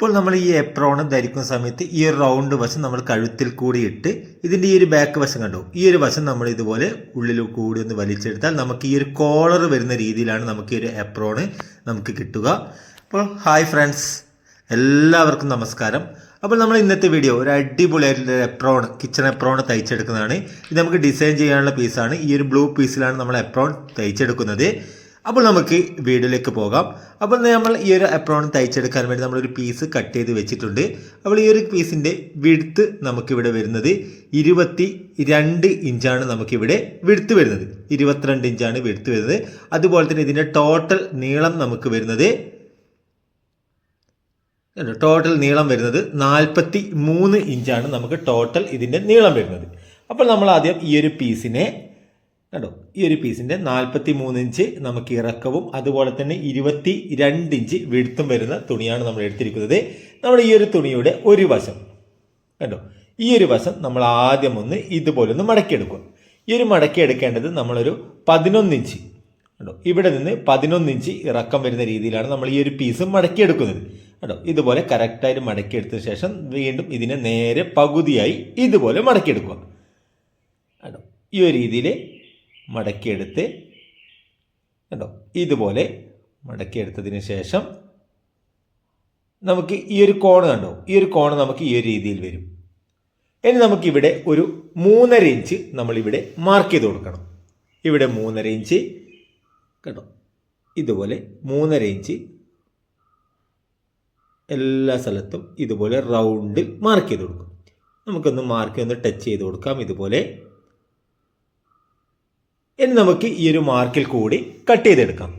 ഇപ്പോൾ നമ്മൾ ഈ എപ്രോണ് ധരിക്കുന്ന സമയത്ത് ഈ ഒരു റൗണ്ട് വശം നമ്മൾ കഴുത്തിൽ കൂടി ഇട്ട് ഇതിന്റെ ഈ ഒരു ബാക്ക് വശം കണ്ടു? ഈ ഒരു വശം നമ്മൾ ഇതുപോലെ ഉള്ളിൽ കൂടി ഒന്ന് വലിച്ചെടുത്താൽ നമുക്ക് ഈ ഒരു കോളർ വരുന്ന രീതിയിലാണ് നമുക്ക് ഈ ഒരു എപ്രോണ് നമുക്ക് കിട്ടുക. അപ്പോൾ ഹായ് ഫ്രണ്ട്സ് എല്ലാവർക്കും നമസ്കാരം. അപ്പോൾ നമ്മൾ ഇന്നത്തെ വീഡിയോ ഒരു അടിപൊളിയായിട്ടുള്ള എപ്രോൺ കിച്ചൺ എപ്രോൺ തയ്ച്ചെടുക്കുന്നതാണ്. ഇത് നമുക്ക് ഡിസൈൻ ചെയ്യാനുള്ള പീസാണ് ഈ ഒരു ബ്ലൂ പീസിലാണ് നമ്മൾ എപ്രോൺ തയ്ച്ചെടുക്കുന്നത്. അപ്പോൾ നമുക്ക് വീഡിയോയിലേക്ക് പോകാം. അപ്പോൾ നമ്മൾ ഈ ഒരു എപ്രോൺ തയ്ച്ചെടുക്കാൻ വേണ്ടി നമ്മളൊരു പീസ് കട്ട് ചെയ്ത് വെച്ചിട്ടുണ്ട്. അപ്പോൾ ഈ ഒരു പീസിന്റെ വിടുത്ത് നമുക്കിവിടെ വരുന്നത് ഇരുപത്തി രണ്ട് ഇഞ്ചാണ് നമുക്കിവിടെ വിടുത്ത് വരുന്നത്. ഇരുപത്തിരണ്ട് ഇഞ്ചാണ് വിടുത്ത് വരുന്നത്. അതുപോലെ തന്നെ ഇതിന്റെ ടോട്ടൽ നീളം നമുക്ക് വരുന്നത് ടോട്ടൽ നീളം വരുന്നത് നാൽപ്പത്തി മൂന്ന് ഇഞ്ചാണ് നമുക്ക് ടോട്ടൽ ഇതിന്റെ നീളം വരുന്നത്. അപ്പോൾ നമ്മൾ ആദ്യം ഈ ഒരു പീസിനെ കണ്ടോ? ഈ ഒരു പീസിന്റെ നാൽപ്പത്തി മൂന്ന് ഇഞ്ച് നമുക്ക് ഇറക്കവും അതുപോലെ തന്നെ ഇരുപത്തി രണ്ട് ഇഞ്ച് വിഴുത്തും വരുന്ന തുണിയാണ് നമ്മൾ എടുത്തിരിക്കുന്നത്. നമ്മൾ ഈ ഒരു തുണിയുടെ ഒരു വശം കണ്ടോ? ഈ ഒരു വശം നമ്മൾ ആദ്യം ഒന്ന് ഇതുപോലെ ഒന്ന് മടക്കിയെടുക്കും. ഈ ഒരു മടക്കി എടുക്കേണ്ടത് നമ്മളൊരു പതിനൊന്ന് ഇഞ്ച് കണ്ടോ? ഇവിടെ നിന്ന് പതിനൊന്ന് ഇഞ്ച് ഇറക്കം വരുന്ന രീതിയിലാണ് നമ്മൾ ഈ ഒരു പീസ് മടക്കിയെടുക്കുന്നത് കേട്ടോ ഇതുപോലെ കറക്റ്റായിട്ട് മടക്കിയെടുത്ത ശേഷം വീണ്ടും ഇതിനെ നേരെ പകുതിയായി ഇതുപോലെ മടക്കിയെടുക്കുക കേട്ടോ ഈ ഒരു രീതിയിൽ മടക്കിയെടുത്ത് കേട്ടോ ഇതുപോലെ മടക്കിയെടുത്തതിന് ശേഷം നമുക്ക് ഈ ഒരു കോണ് കണ്ടോ? ഈ ഒരു കോണ് നമുക്ക് ഈ ഒരു രീതിയിൽ വരും. ഇനി നമുക്കിവിടെ ഒരു മൂന്നര ഇഞ്ച് നമ്മളിവിടെ മാർക്ക് ചെയ്ത് കൊടുക്കണം. ഇവിടെ മൂന്നര ഇഞ്ച് കേട്ടോ ഇതുപോലെ മൂന്നര ഇഞ്ച് എല്ലാ സ്ഥലത്തും ഇതുപോലെ റൗണ്ടിൽ മാർക്ക് ചെയ്ത് കൊടുക്കും. നമുക്കൊന്ന് മാർക്ക് ഒന്ന് ടച്ച് ചെയ്ത് കൊടുക്കാം. ഇതുപോലെ ഇനി നമുക്ക് ഈ ഒരു മാർക്കിൽ കൂടി കട്ട് ചെയ്തെടുക്കാം.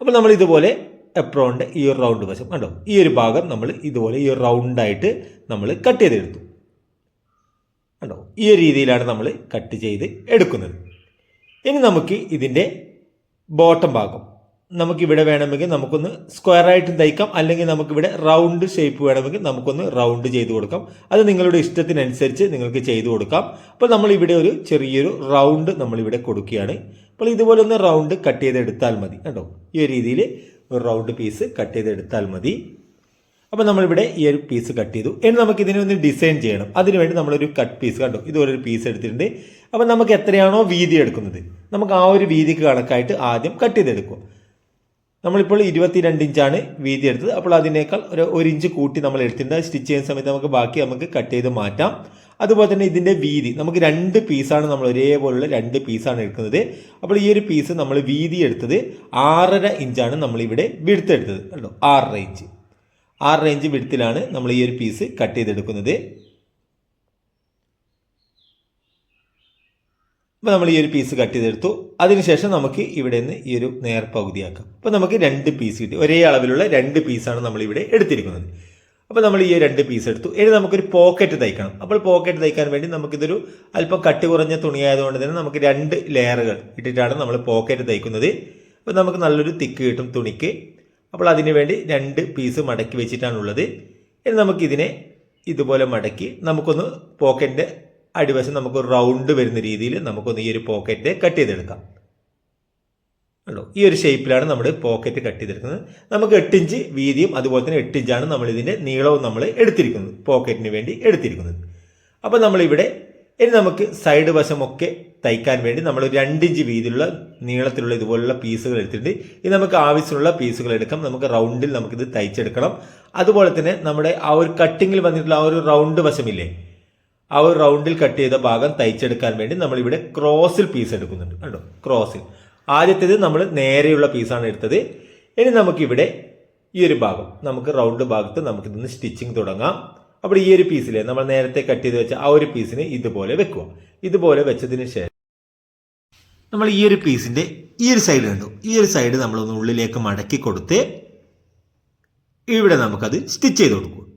അപ്പോൾ നമ്മൾ ഇതുപോലെ എപ്രോണിന്റെ ഈ ഒരു റൗണ്ട് വശം കണ്ടോ? ഈ ഒരു ഭാഗം നമ്മൾ ഇതുപോലെ ഈ റൗണ്ടായിട്ട് നമ്മൾ കട്ട് ചെയ്തെടുത്തു. കണ്ടോ? ഈ ഒരു രീതിയിലാണ് നമ്മൾ കട്ട് ചെയ്ത് എടുക്കുന്നത്. ഇനി നമുക്ക് ഇതിന്റെ ബോട്ടം ഭാഗം നമുക്കിവിടെ വേണമെങ്കിൽ നമുക്കൊന്ന് സ്ക്വയർ ആയിട്ട് തയ്ക്കാം. അല്ലെങ്കിൽ നമുക്കിവിടെ റൗണ്ട് ഷേപ്പ് വേണമെങ്കിൽ നമുക്കൊന്ന് റൗണ്ട് ചെയ്ത് കൊടുക്കാം. അത് നിങ്ങളുടെ ഇഷ്ടത്തിനനുസരിച്ച് നിങ്ങൾക്ക് ചെയ്തു കൊടുക്കാം. അപ്പോൾ നമ്മളിവിടെ ഒരു ചെറിയൊരു റൗണ്ട് നമ്മളിവിടെ കൊടുക്കുകയാണ്. അപ്പോൾ ഇതുപോലെ ഒന്ന് റൗണ്ട് കട്ട് ചെയ്തെടുത്താൽ മതി. കേട്ടോ ഈ ഒരു രീതിയിൽ ഒരു റൗണ്ട് പീസ് കട്ട് ചെയ്തെടുത്താൽ മതി. അപ്പോൾ നമ്മളിവിടെ ഈ ഒരു പീസ് കട്ട് ചെയ്തു. ഇനി നമുക്ക് ഇതിനെ ഒന്ന് ഡിസൈൻ ചെയ്യണം. അതിനുവേണ്ടി നമ്മളൊരു കട്ട് പീസ് കണ്ടു? ഇതുപോലെ ഒരു പീസ് എടുത്തിട്ടുണ്ട്. അപ്പോൾ നമുക്ക് എത്രയാണോ വീതി എടുക്കുന്നത്? നമുക്ക് ആ ഒരു വീതിക്ക് കണക്കായിട്ട് ആദ്യം കട്ട് ചെയ്തെടുക്കുക. നമ്മളിപ്പോൾ ഇരുപത്തിരണ്ട് ഇഞ്ചാണ് വീതി എടുത്തത്. അപ്പോൾ അതിനേക്കാൾ ഒരു ഒരു ഇഞ്ച് കൂട്ടി നമ്മൾ എടുത്തിട്ടുണ്ട്. സ്റ്റിച്ച് ചെയ്യുന്ന സമയത്ത് നമുക്ക് ബാക്കി നമുക്ക് കട്ട് ചെയ്ത് മാറ്റാം. അതുപോലെ തന്നെ ഇതിന്റെ വീതി നമുക്ക് രണ്ട് പീസാണ് നമ്മൾ ഒരേപോലുള്ള രണ്ട് പീസാണ് എടുക്കുന്നത്. അപ്പോൾ ഈ ഒരു പീസ് നമ്മൾ വീതി എടുത്തത് ആറര ഇഞ്ചാണ് നമ്മളിവിടെ വിടുത്തെടുത്തത് കേട്ടോ ആറര ഇഞ്ച്. ആറര ഇഞ്ച് വിടുത്തിലാണ് നമ്മൾ ഈ ഒരു പീസ് കട്ട് ചെയ്തെടുക്കുന്നത്. അപ്പോൾ നമ്മൾ ഈ ഒരു പീസ് കട്ട് ചെയ്തെടുത്തു. അതിനുശേഷം നമുക്ക് ഇവിടെ നിന്ന് ഈ ഒരു നേർ പകുതിയാക്കാം. അപ്പോൾ നമുക്ക് രണ്ട് പീസ് കിട്ടി. ഒരേ അളവിലുള്ള രണ്ട് പീസാണ് നമ്മളിവിടെ എടുത്തിരിക്കുന്നത്. അപ്പോൾ നമ്മൾ ഈ രണ്ട് പീസ് എടുത്തു. ഇനി നമുക്കൊരു പോക്കറ്റ് തയ്ക്കണം. അപ്പോൾ പോക്കറ്റ് തയ്ക്കാൻ വേണ്ടി നമുക്കിതൊരു അല്പം കട്ടി കുറഞ്ഞ തുണിയായതുകൊണ്ട് തന്നെ നമുക്ക് രണ്ട് ലെയറുകൾ ഇട്ടിട്ടാണ് നമ്മൾ പോക്കറ്റ് തയ്ക്കുന്നത്. അപ്പോൾ നമുക്ക് നല്ലൊരു തിക്ക് കിട്ടും തുണിക്ക്. അപ്പോൾ അതിന് വേണ്ടി രണ്ട് പീസ് മടക്കി വെച്ചിട്ടാണുള്ളത്. ഇനി നമുക്കിതിനെ ഇതുപോലെ മടക്കി നമുക്കൊന്ന് പോക്കറ്റിന്റെ അടിവശം നമുക്ക് റൗണ്ട് വരുന്ന രീതിയിൽ നമുക്കൊന്ന് ഈ ഒരു പോക്കറ്റ് കട്ട് ചെയ്തെടുക്കാം. കണ്ടോ? ഈ ഒരു ഷേപ്പിലാണ് നമ്മൾ പോക്കറ്റ് കട്ട് ചെയ്തെടുക്കുന്നത്. നമുക്ക് എട്ടിഞ്ച് വീതിയും അതുപോലെ തന്നെ എട്ടിഞ്ചാണ് നമ്മൾ ഇതിന്റെ നീളവും നമ്മൾ എടുത്തിരിക്കുന്നത്. പോക്കറ്റിന് വേണ്ടി എടുത്തിരിക്കുന്നത്. അപ്പോൾ നമ്മളിവിടെ ഇനി നമുക്ക് സൈഡ് വശമൊക്കെ തയ്ക്കാൻ വേണ്ടി നമ്മൾ രണ്ടിഞ്ച് വീതിയിലുള്ള നീളത്തിലുള്ള ഇതുപോലുള്ള പീസുകൾ എടുത്തിട്ടുണ്ട്. ഇത് നമുക്ക് ആവശ്യമുള്ള പീസുകൾ എടുക്കാം. നമുക്ക് റൗണ്ടിൽ നമുക്കിത് തയ്ച്ചെടുക്കണം. അതുപോലെ തന്നെ നമ്മുടെ ആ ഒരു കട്ടിങ്ങിൽ വന്നിട്ടുള്ള ആ ഒരു റൗണ്ട് വശമില്ലേ? ആ ഒരു റൗണ്ടിൽ കട്ട് ചെയ്ത ഭാഗം തയ്ച്ചെടുക്കാൻ വേണ്ടി നമ്മൾ ഇവിടെ ക്രോസിൽ പീസ് എടുക്കുന്നുണ്ട്. കണ്ടോ? ക്രോസിൽ. ആദ്യത്തേത് നമ്മൾ നേരെയുള്ള പീസാണ് എടുത്തത്. ഇനി നമുക്കിവിടെ ഈ ഒരു ഭാഗം നമുക്ക് റൗണ്ട് ഭാഗത്ത് നമുക്ക് ഇതിന് സ്റ്റിച്ചിങ് തുടങ്ങാം. അപ്പോൾ ഈ ഒരു പീസിലെ നമ്മൾ നേരത്തെ കട്ട് ചെയ്ത് വെച്ച ആ ഒരു പീസിനെ ഇതുപോലെ വെക്കുക. ഇതുപോലെ വെച്ചതിന് ശേഷം നമ്മൾ ഈ ഒരു പീസിന്റെ ഈ ഒരു സൈഡ് കണ്ടു. ഈ ഒരു സൈഡ് നമ്മളൊന്ന് ഉള്ളിലേക്ക് മടക്കി കൊടുത്ത് ഇവിടെ നമുക്കത് സ്റ്റിച്ച് ചെയ്ത് കൊടുക്കും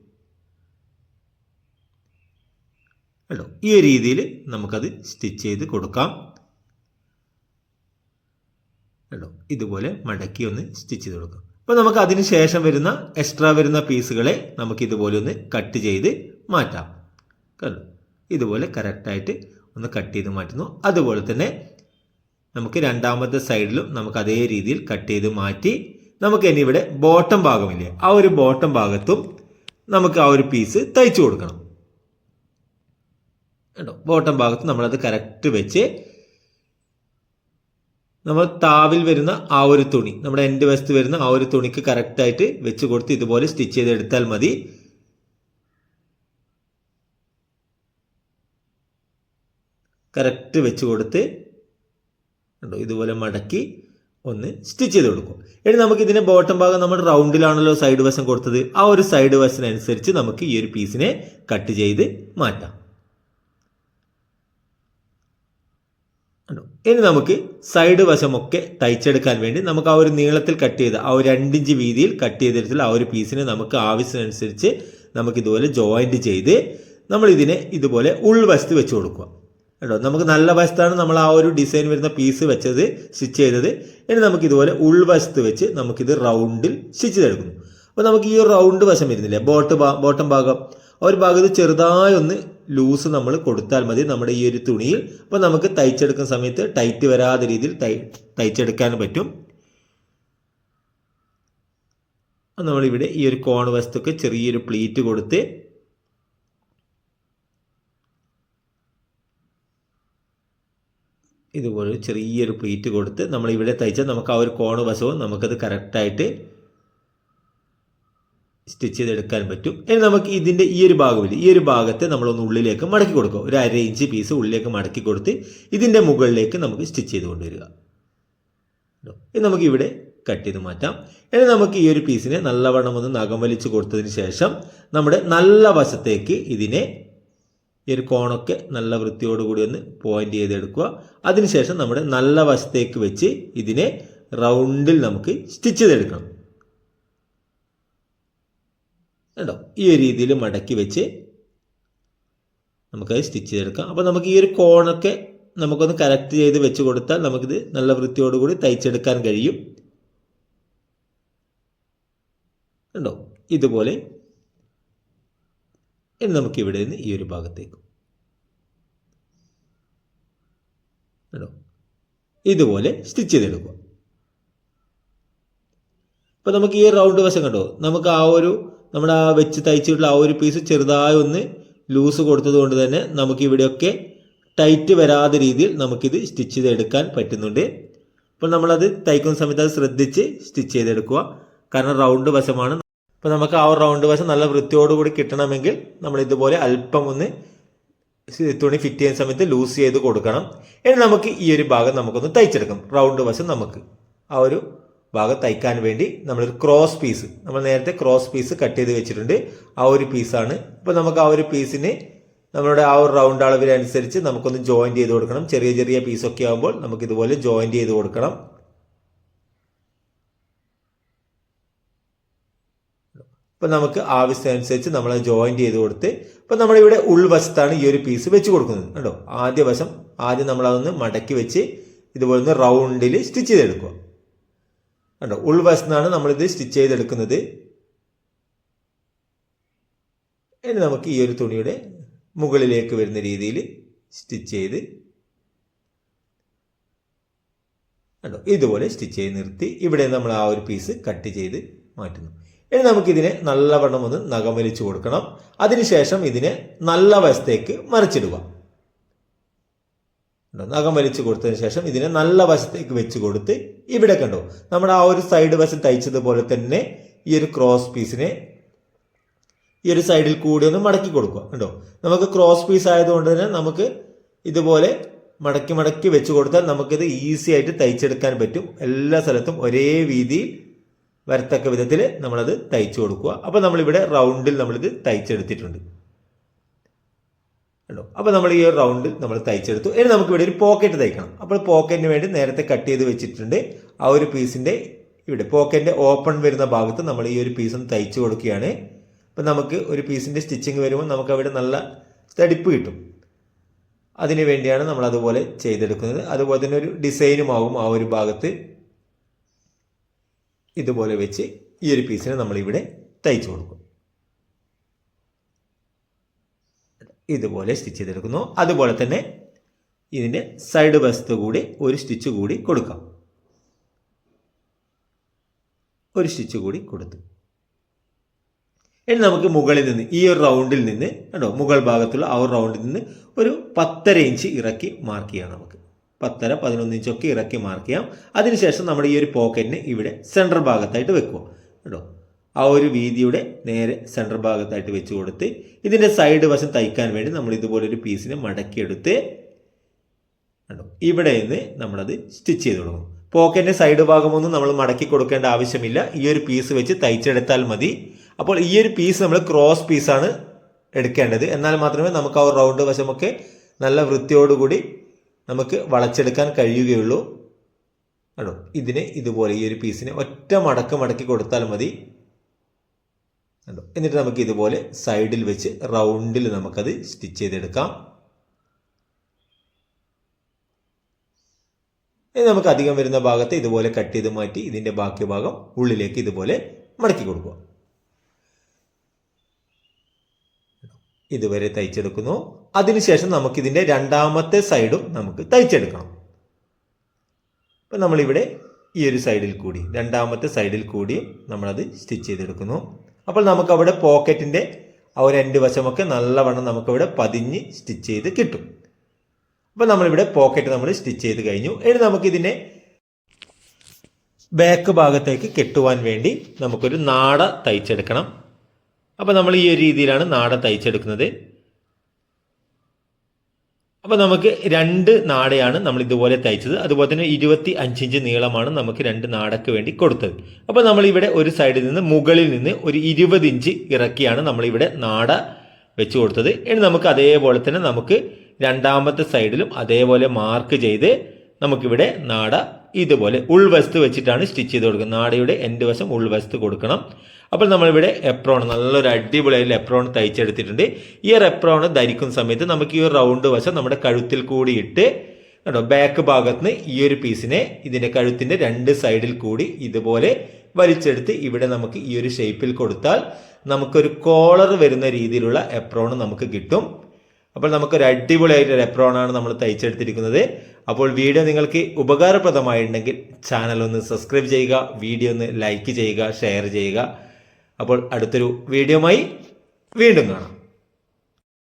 കേട്ടോ? ഈ ഒരു രീതിയിൽ നമുക്കത് സ്റ്റിച്ച് ചെയ്ത് കൊടുക്കാം. കേട്ടോ? ഇതുപോലെ മടക്കി ഒന്ന് സ്റ്റിച്ച് ചെയ്ത് കൊടുക്കാം. അപ്പോൾ നമുക്ക് അതിന് ശേഷം വരുന്ന എക്സ്ട്രാ വരുന്ന പീസുകളെ നമുക്ക് ഇതുപോലെ ഒന്ന് കട്ട് ചെയ്ത് മാറ്റാം. കേട്ടോ? ഇതുപോലെ കറക്റ്റായിട്ട് ഒന്ന് കട്ട് ചെയ്ത് മാറ്റുന്നു. അതുപോലെ തന്നെ നമുക്ക് രണ്ടാമത്തെ സൈഡിലും നമുക്ക് അതേ രീതിയിൽ കട്ട് ചെയ്ത് മാറ്റി നമുക്ക് ഇനി ഇവിടെ ബോട്ടം ഭാഗമില്ലേ? ആ ഒരു ബോട്ടം ഭാഗത്തും നമുക്ക് ആ ഒരു പീസ് തയ്ച്ചു കൊടുക്കണം. കേട്ടോ ബോട്ടം ഭാഗത്ത് നമ്മളത് കറക്റ്റ് വെച്ച് നമ്മൾ താവിൽ വരുന്ന ആ ഒരു തുണി നമ്മുടെ എൻഡ് വശത്ത് വരുന്ന ആ ഒരു തുണിക്ക് കറക്റ്റായിട്ട് വെച്ച് കൊടുത്ത് ഇതുപോലെ സ്റ്റിച്ച് ചെയ്തെടുത്താൽ മതി. കറക്റ്റ് വെച്ച് കൊടുത്ത് കണ്ടോ ഇതുപോലെ മടക്കി ഒന്ന് സ്റ്റിച്ച് ചെയ്ത് കൊടുക്കും. ഇനി നമുക്ക് ഇതിന്റെ ബോട്ടം ഭാഗം നമ്മൾ റൗണ്ടിലാണല്ലോ സൈഡ് വശം കൊടുത്തത്. ആ ഒരു സൈഡ് വശത്തിനനുസരിച്ച് നമുക്ക് ഈ ഒരു പീസിനെ കട്ട് ചെയ്ത് മാറ്റാം കണ്ടോ ഇനി നമുക്ക് സൈഡ് വശമൊക്കെ തയ്ച്ചെടുക്കാൻ വേണ്ടി നമുക്ക് ആ ഒരു നീളത്തിൽ കട്ട് ചെയ്ത് ആ ഒരു രണ്ടിഞ്ച് വീതിയിൽ കട്ട് ചെയ്തിട്ടുള്ള ആ ഒരു പീസിനെ നമുക്ക് ആവശ്യത്തിനനുസരിച്ച് നമുക്ക് ഇതുപോലെ ജോയിന്റ് ചെയ്ത് നമ്മൾ ഇതിനെ ഇതുപോലെ ഉൾവശത്ത് വെച്ച് കൊടുക്കുക. കേട്ടോ? നമുക്ക് നല്ല വശത്താണ് നമ്മൾ ആ ഒരു ഡിസൈൻ വരുന്ന പീസ് വെച്ചത് സ്റ്റിച്ച് ചെയ്തത്. ഇനി നമുക്ക് ഇതുപോലെ ഉൾവശത്ത് വെച്ച് നമുക്കിത് റൗണ്ടിൽ സ്റ്റിച്ച് ചെയ്തെടുക്കുന്നു. അപ്പോൾ നമുക്ക് ഈ ഒരു റൗണ്ട് വശം വരുന്നില്ലേ? ബോട്ട് ബോട്ടം ഭാഗം. ആ ഒരു ഭാഗത്ത് ചെറുതായി ഒന്ന് ലൂസ് നമ്മൾ കൊടുത്താൽ മതി നമ്മുടെ ഈ ഒരു തുണിയിൽ. അപ്പോൾ നമുക്ക് തയ്ച്ചെടുക്കുന്ന സമയത്ത് ടൈറ്റ് വരാതെ രീതിയിൽ തൈ തയ്ച്ചെടുക്കാൻ പറ്റും. നമ്മളിവിടെ ഈ ഒരു കോൺ വസ്തുക്ക് ചെറിയൊരു പ്ലീറ്റ് കൊടുത്ത് ഇതുപോലെ ചെറിയൊരു പ്ലീറ്റ് കൊടുത്ത് നമ്മളിവിടെ തയ്ച്ചാൽ നമുക്ക് ആ ഒരു കോൺ വശവും നമുക്കത് കറക്റ്റായിട്ട് സ്റ്റിച്ച് ചെയ്തെടുക്കാൻ പറ്റും. ഇനി നമുക്ക് ഇതിന്റെ ഈ ഒരു ഭാഗമില്ല ഈ ഒരു ഭാഗത്തെ നമ്മളൊന്ന് ഉള്ളിലേക്ക് മടക്കി കൊടുക്കുക. ഒരു അര ഇഞ്ച് പീസ് ഉള്ളിലേക്ക് മടക്കി കൊടുത്ത് ഇതിന്റെ മുകളിലേക്ക് നമുക്ക് സ്റ്റിച്ച് ചെയ്ത് കൊണ്ടുവരിക. ഇനി നമുക്ക് ഇവിടെ കട്ട് ചെയ്ത് മാറ്റാം. ഇനി നമുക്ക് ഈ ഒരു പീസിനെ നല്ലവണ്ണം ഒന്ന് നഖം വലിച്ച് കൊടുത്തതിന് ശേഷം നമ്മുടെ നല്ല വശത്തേക്ക് ഇതിനെ ഈ ഒരു കോണൊക്കെ നല്ല വൃത്തിയോടുകൂടി ഒന്ന് പോയിന്റ് ചെയ്തെടുക്കുക. അതിനുശേഷം നമ്മുടെ നല്ല വശത്തേക്ക് വെച്ച് ഇതിനെ റൗണ്ടിൽ നമുക്ക് സ്റ്റിച്ച് ചെയ്തെടുക്കണം. കണ്ടോ? ഈ ഒരു രീതിയിൽ മടക്കി വെച്ച് നമുക്കത് സ്റ്റിച്ച് ചെയ്തെടുക്കാം. അപ്പോൾ നമുക്ക് ഈ ഒരു കോണൊക്കെ നമുക്കൊന്ന് കറക്റ്റ് ചെയ്ത് വെച്ച് കൊടുത്താൽ നമുക്കിത് നല്ല വൃത്തിയോടുകൂടി തയ്ച്ചെടുക്കാൻ കഴിയും. കണ്ടോ? ഇതുപോലെ. ഇനി നമുക്കിവിടെ നിന്ന് ഈ ഒരു ഭാഗത്തേക്ക്. കണ്ടോ? ഇതുപോലെ സ്റ്റിച്ച് ചെയ്തെടുക്കുക. അപ്പോൾ നമുക്ക് ഈ റൗണ്ട് വശം കണ്ടോ? നമുക്ക് ആ ഒരു നമ്മുടെ ആ വെച്ച് തയ്ച്ചിട്ടുള്ള ആ ഒരു പീസ് ചെറുതായി ഒന്ന് ലൂസ് കൊടുത്തത് കൊണ്ട് തന്നെ നമുക്ക് ഇവിടെയൊക്കെ ടൈറ്റ് വരാതെ രീതിയിൽ നമുക്കിത് സ്റ്റിച്ച് ചെയ്തെടുക്കാൻ പറ്റുന്നുണ്ട്. അപ്പോൾ നമ്മളത് തയ്ക്കുന്ന സമയത്ത് അത് ശ്രദ്ധിച്ച് സ്റ്റിച്ച് ചെയ്തെടുക്കുക. കാരണം റൗണ്ട് വശമാണ്. അപ്പോൾ നമുക്ക് ആ റൗണ്ട് വശം നല്ല വൃത്തിയോടുകൂടി കിട്ടണമെങ്കിൽ നമ്മൾ ഇതുപോലെ അല്പം ഒന്ന് തുണി ഫിറ്റ് ചെയ്യുന്ന സമയത്ത് ലൂസ് ചെയ്ത് കൊടുക്കണം. ഇനി നമുക്ക് ഈ ഒരു ഭാഗം നമുക്കൊന്ന് തയ്ച്ചെടുക്കാം. റൗണ്ട് വശം നമുക്ക്. ആ ഒരു ഭാഗം തയ്ക്കാൻ വേണ്ടി നമ്മളൊരു ക്രോസ് പീസ് നമ്മൾ നേരത്തെ ക്രോസ് പീസ് കട്ട് ചെയ്ത് വെച്ചിട്ടുണ്ട്. ആ ഒരു പീസാണ് ഇപ്പോൾ നമുക്ക് ആ ഒരു പീസിന് നമ്മളുടെ ആ ഒരു റൗണ്ട് അളവിനനുസരിച്ച് നമുക്കൊന്ന് ജോയിന്റ് ചെയ്ത് കൊടുക്കണം. ചെറിയ ചെറിയ പീസൊക്കെ ആകുമ്പോൾ നമുക്ക് ഇതുപോലെ ജോയിന്റ് ചെയ്ത് കൊടുക്കണം. അപ്പോൾ നമുക്ക് ആവശ്യമനുസരിച്ച് നമ്മൾ ജോയിന്റ് ചെയ്ത് കൊടുത്ത് ഇപ്പോൾ നമ്മളിവിടെ ഉൾവശത്താണ് ഈ ഒരു പീസ് വെച്ച് കൊടുക്കുന്നത്. കേട്ടോ ആദ്യ വശം ആദ്യം നമ്മളതൊന്ന് മടക്കി വെച്ച് ഇതുപോലെ ഒന്ന് റൗണ്ടിൽ സ്റ്റിച്ച് ചെയ്തെടുക്കുക. കണ്ടോ? ഉൾവശത്താണ് നമ്മളിത് സ്റ്റിച്ച് ചെയ്തെടുക്കുന്നത്. ഇനി നമുക്ക് ഈ ഒരു തുണിയുടെ മുകളിലേക്ക് വരുന്ന രീതിയിൽ സ്റ്റിച്ച് ചെയ്ത് കണ്ടോ? ഇതുപോലെ സ്റ്റിച്ച് ചെയ്ത് നിർത്തി. ഇവിടെ നമ്മൾ ആ ഒരു പീസ് കട്ട് ചെയ്ത് മാറ്റുന്നു. ഇനി നമുക്കിതിനെ നല്ലവണ്ണം ഒന്ന് നഖം വലിച്ചു കൊടുക്കണം. അതിനുശേഷം ഇതിനെ നല്ല വശത്തേക്ക് മറിച്ചിടുക. നഖം വലിച്ചു കൊടുത്തതിന് ശേഷം ഇതിനെ നല്ല വശത്തേക്ക് വെച്ച് കൊടുത്ത് ഇവിടെ കണ്ടോ? നമ്മുടെ ആ ഒരു സൈഡ് വശം തയ്ച്ചതുപോലെ തന്നെ ഈ ഒരു ക്രോസ് പീസിനെ ഈ ഒരു സൈഡിൽ കൂടി ഒന്ന് മടക്കി കൊടുക്കുക. കണ്ടോ? നമുക്ക് ക്രോസ് പീസ് ആയതുകൊണ്ട് തന്നെ നമുക്ക് ഇതുപോലെ മടക്കി മടക്കി വെച്ച് കൊടുത്താൽ നമുക്കിത് ഈസി ആയിട്ട് തയ്ച്ചെടുക്കാൻ പറ്റും. എല്ലാ സ്ഥലത്തും ഒരേ രീതിയിൽ വരത്തക്ക വിധത്തിൽ നമ്മളത് തയ്ച്ചു കൊടുക്കുക. അപ്പോൾ നമ്മളിവിടെ റൗണ്ടിൽ നമ്മളിത് തയ്ച്ചെടുത്തിട്ടുണ്ട്. കണ്ടോ? അപ്പോൾ നമ്മൾ ഈ ഒരു റൗണ്ട് നമ്മൾ തയ്ച്ചെടുത്തു. ഇനി നമുക്ക് ഇവിടെ ഒരു പോക്കറ്റ് തയ്ക്കണം. അപ്പോൾ പോക്കറ്റിന് വേണ്ടി നേരത്തെ കട്ട് ചെയ്ത് വെച്ചിട്ടുണ്ട്. ആ ഒരു പീസിന്റെ ഇവിടെ പോക്കറ്റിന്റെ ഓപ്പൺ വരുന്ന ഭാഗത്ത് നമ്മൾ ഈ ഒരു പീസ് തയ്ച്ചു കൊടുക്കുകയാണ്. അപ്പം നമുക്ക് ഒരു പീസിന്റെ സ്റ്റിച്ചിങ് വരുമ്പോൾ നമുക്ക് അവിടെ നല്ല തടിപ്പ് കിട്ടും. അതിന് വേണ്ടിയാണ് നമ്മൾ അതുപോലെ ചെയ്തെടുക്കുന്നത്. അതുപോലെ തന്നെ ഒരു ഡിസൈനുമാവും ആ ഒരു ഭാഗത്ത്. ഇതുപോലെ വെച്ച് ഈ ഒരു പീസിനെ നമ്മളിവിടെ തയ്ച്ചു കൊടുക്കും. ഇതുപോലെ സ്റ്റിച്ച് ചെയ്തെടുക്കുന്നു. അതുപോലെ തന്നെ ഇതിന്റെ സൈഡ് വശത്ത് കൂടി ഒരു സ്റ്റിച്ച് കൂടി കൊടുക്കാം. ഒരു സ്റ്റിച്ച് കൂടി കൊടുത്തു. ഇനി നമുക്ക് മുകളിൽ നിന്ന് ഈ ഒരു റൗണ്ടിൽ നിന്ന് കണ്ടോ മുകൾ ഭാഗത്തുള്ള ആ ഒരു റൗണ്ടിൽ നിന്ന് ഒരു പത്തര ഇഞ്ച് ഇറക്കി മാർക്ക് ചെയ്യാം നമുക്ക്. പത്തര പതിനൊന്ന് ഇഞ്ചൊക്കെ ഇറക്കി മാർക്ക് ചെയ്യാം. അതിനുശേഷം നമ്മുടെ ഈ ഒരു പോക്കറ്റിന് ഇവിടെ സെൻട്രൽ ഭാഗത്തായിട്ട് വെക്കുക. കേട്ടോ ആ ഒരു വീതിയുടെ നേരെ സെന്റർ ഭാഗത്തായിട്ട് വെച്ച് കൊടുത്ത് ഇതിന്റെ സൈഡ് വശം തയ്ക്കാൻ വേണ്ടി നമ്മൾ ഇതുപോലെ ഒരു പീസിനെ മടക്കിയെടുത്ത് കണ്ടോ? ഇവിടെ നിന്ന് നമ്മളത് സ്റ്റിച്ച് ചെയ്ത് കൊടുക്കും പോക്കറ്റിന്റെ സൈഡ് ഭാഗമൊന്നും നമ്മൾ മടക്കി കൊടുക്കേണ്ട ആവശ്യമില്ല. ഈ ഒരു പീസ് വെച്ച് തയ്ച്ചെടുത്താൽ മതി. അപ്പോൾ ഈ ഒരു പീസ് നമ്മൾ ക്രോസ് പീസാണ് എടുക്കേണ്ടത്. എന്നാൽ മാത്രമേ നമുക്ക് ആ റൗണ്ട് വശമൊക്കെ നല്ല വൃത്തിയോടുകൂടി നമുക്ക് വളച്ചെടുക്കാൻ കഴിയുകയുള്ളൂ. കണ്ടോ? ഇതിനെ ഇതുപോലെ ഈ ഒരു പീസിനെ ഒറ്റ മടക്ക് മടക്കി കൊടുത്താൽ മതി. കണ്ടോ? എന്നിട്ട് നമുക്ക് ഇതുപോലെ സൈഡിൽ വെച്ച് റൗണ്ടിൽ നമുക്കത് സ്റ്റിച്ച് ചെയ്തെടുക്കാം. ഇനി നമുക്ക് അധികം വരുന്ന ഭാഗത്ത് ഇതുപോലെ കട്ട് ചെയ്ത് മാറ്റി ഇതിന്റെ ബാക്കി ഭാഗം ഉള്ളിലേക്ക് ഇതുപോലെ മടക്കി കൊടുക്കുക. ഇതുവരെ തയ്ച്ചെടുക്കുന്നു. അതിനുശേഷം നമുക്കിതിന്റെ രണ്ടാമത്തെ സൈഡും നമുക്ക് തയ്ച്ചെടുക്കണം. അപ്പം നമ്മളിവിടെ ഈ ഒരു സൈഡിൽ കൂടി രണ്ടാമത്തെ സൈഡിൽ കൂടിയും നമ്മളത് സ്റ്റിച്ച് ചെയ്തെടുക്കുന്നു. അപ്പോൾ നമുക്കവിടെ പോക്കറ്റിന്റെ ആ ഒരു രണ്ട് വശമൊക്കെ നല്ലവണ്ണം നമുക്കിവിടെ പതിഞ്ഞ് സ്റ്റിച്ച് ചെയ്ത് കിട്ടും. അപ്പോൾ നമ്മളിവിടെ പോക്കറ്റ് നമ്മൾ സ്റ്റിച്ച് ചെയ്ത് കഴിഞ്ഞു. ഇനി നമുക്കിതിനെ ബാക്ക് ഭാഗത്തേക്ക് കെട്ടുവാൻ വേണ്ടി നമുക്കൊരു നാട തയ്ച്ചെടുക്കണം. അപ്പോൾ നമ്മൾ ഈ ഒരു രീതിയിലാണ് നാട തയ്ച്ചെടുക്കുന്നത്. അപ്പോൾ നമുക്ക് രണ്ട് നാടയാണ് നമ്മൾ ഇതുപോലെ തയ്ച്ചത്. അതുപോലെ തന്നെ ഇരുപത്തി അഞ്ചിഞ്ച് നീളമാണ് നമുക്ക് രണ്ട് നാടക്ക് വേണ്ടി കൊടുത്തത്. അപ്പോൾ നമ്മളിവിടെ ഒരു സൈഡിൽ നിന്ന് മുകളിൽ നിന്ന് ഒരു ഇരുപത് ഇഞ്ച് ഇറക്കിയാണ് നമ്മളിവിടെ നാട വെച്ച് കൊടുത്തത്. ഇനി നമുക്ക് അതേപോലെ തന്നെ നമുക്ക് രണ്ടാമത്തെ സൈഡിലും അതേപോലെ മാർക്ക് ചെയ്ത് നമുക്കിവിടെ നാട ഇതുപോലെ ഉൾവശത്ത് വെച്ചിട്ടാണ് സ്റ്റിച്ച് ചെയ്ത് കൊടുക്കുന്നത്. നാടയുടെ എന്റെ വശം ഉൾവശത്ത് കൊടുക്കണം. അപ്പോൾ നമ്മളിവിടെ എപ്രോൺ നല്ലൊരു അടിപൊളിയായിട്ട് എപ്രോൺ തയ്ച്ചെടുത്തിട്ടുണ്ട്. ഈ ഒരു എപ്രോൺ ധരിക്കുന്ന സമയത്ത് നമുക്ക് ഈ ഒരു റൗണ്ട് വശം നമ്മുടെ കഴുത്തിൽ കൂടി ഇട്ട് കേട്ടോ ബാക്ക് ഭാഗത്ത് നിന്ന് ഈ ഒരു പീസിനെ ഇതിന്റെ കഴുത്തിന്റെ രണ്ട് സൈഡിൽ കൂടി ഇതുപോലെ വലിച്ചെടുത്ത് ഇവിടെ നമുക്ക് ഈ ഒരു ഷേപ്പിൽ കൊടുത്താൽ നമുക്കൊരു കോളർ വരുന്ന രീതിയിലുള്ള എപ്രോൺ നമുക്ക് കിട്ടും. അപ്പോൾ നമുക്കൊരു അടിപൊളിയായിട്ടൊരു എപ്രോണാണ് നമ്മൾ തയ്ച്ചെടുത്തിരിക്കുന്നത്. അപ്പോൾ വീഡിയോ നിങ്ങൾക്ക് ഉപകാരപ്രദമായിട്ടുണ്ടെങ്കിൽ ചാനൽ ഒന്ന് സബ്സ്ക്രൈബ് ചെയ്യുക വീഡിയോ ഒന്ന് ലൈക്ക് ചെയ്യുക ഷെയർ ചെയ്യുക. അപ്പോൾ അടുത്തൊരു വീഡിയോമായി വീണ്ടും കാണാം.